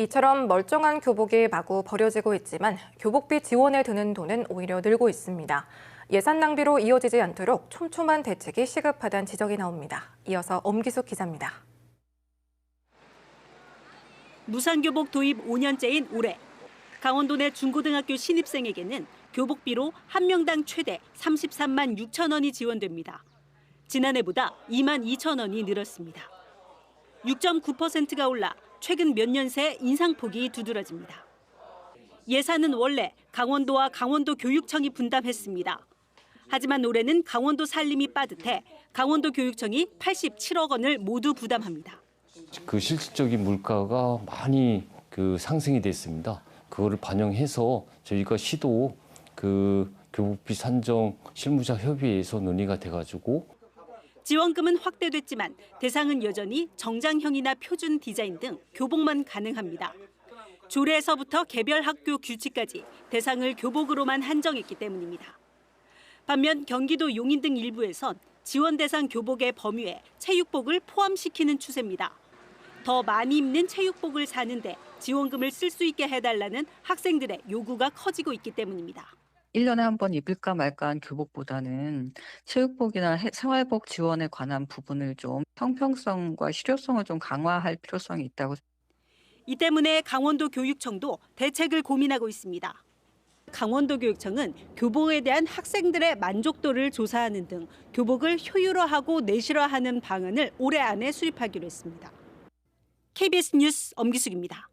이처럼 멀쩡한 교복이 마구 버려지고 있지만 교복비 지원에 드는 돈은 오히려 늘고 있습니다. 예산 낭비로 이어지지 않도록 촘촘한 대책이 시급하다는 지적이 나옵니다. 이어서 엄기숙 기자입니다. 무상교복 도입 5년째인 올해 강원도 내 중고등학교 신입생에게는 교복비로 한 명당 최대 33만 6천 원이 지원됩니다. 지난해보다 2만 2천 원이 늘었습니다. 6.9%가 올라 최근 몇 년 새 인상폭이 두드러집니다. 예산은 원래 강원도와 강원도 교육청이 분담했습니다. 하지만 올해는 강원도 살림이 빠듯해 강원도 교육청이 87억 원을 모두 부담합니다. 그 실질적인 물가가 많이 그 상승이 됐습니다. 그거를 반영해서 저희가 시도 그 교복비 산정 실무자 협의회에서 논의가 돼가지고 지원금은 확대됐지만 대상은 여전히 정장형이나 표준 디자인 등 교복만 가능합니다. 조례에서부터 개별 학교 규칙까지 대상을 교복으로만 한정했기 때문입니다. 반면 경기도 용인 등 일부에선 지원 대상 교복의 범위에 체육복을 포함시키는 추세입니다. 더 많이 입는 체육복을 사는데 지원금을 쓸 수 있게 해달라는 학생들의 요구가 커지고 있기 때문입니다. 1년에 한번 입을까 말까 한 교복보다는 체육복이나 해- 생활복 지원에 관한 부분을 좀 형평성과 실효성을 좀 강화할 필요성이 있다고 이 때문에 강원도 교육청도 대책을 고민하고 있습니다. 강원도 교육청은 교복에 대한 학생들의 만족도를 조사하는 등 교복을 효율화하고 내실화하는 방안을 올해 안에 수립하기로 했습니다. KBS 뉴스 엄기숙입니다.